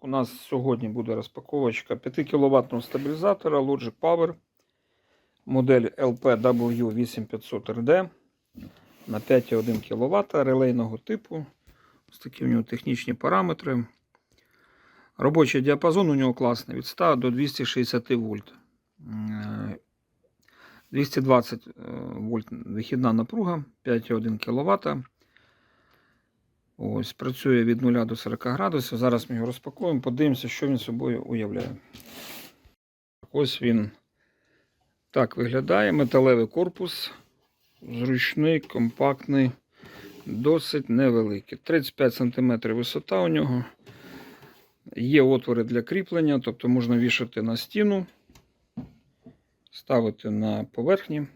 У нас сьогодні буде розпаковочка 5 кВт стабілізатора Logic Power модель LPW8500RD на 5,1 кВт релейного типу. Ось такі у нього технічні параметри. Робочий діапазон у нього класний від 100 до 260 вольт. Е, 220 е, вольт вихідна напруга, 5,1 кВт. Ось, працює від 0 до 40 градусів. Зараз ми його розпакуємо, подивимося, що він собою уявляє. Ось він так виглядає. Металевий корпус. Зручний, компактний, досить невеликий. 35 см висота у нього. Є отвори для кріплення, тобто можна вішати на стіну, ставити на поверхні.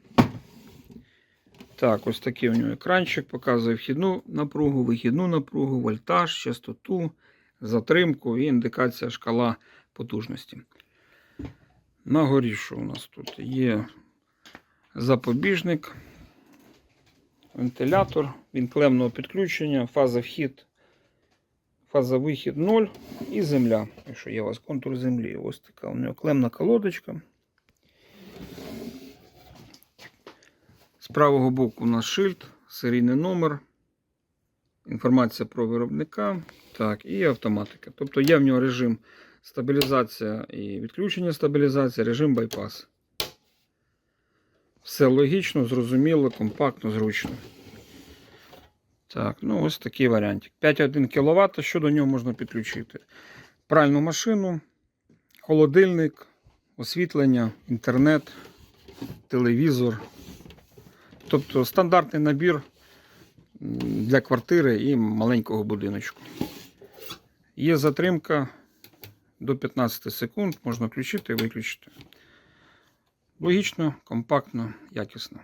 Так, ось такий у нього екранчик, показує вхідну напругу, вихідну напругу, вольтаж, частоту, затримку і індикація шкала потужності. На що у нас тут є запобіжник, вентилятор, він клемного підключення, фаза вхід, фаза вихід 0 і земля. Якщо є у вас контур землі, ось така у нього клемна колодочка. З правого боку у нас шильд, серійний номер, інформація про виробника так, і автоматика. Тобто є в нього режим стабілізація і відключення стабілізації, режим байпас. Все логічно, зрозуміло, компактно, зручно. Так, ну ось такий варіантик. 5,1 кВт. Що до нього можна підключити? Пральну машину, холодильник, освітлення, інтернет, телевізор. Тобто стандартний набір для квартири і маленького будиночку. Є затримка до 15 секунд, можна включити і виключити. Логічно, компактно, якісно.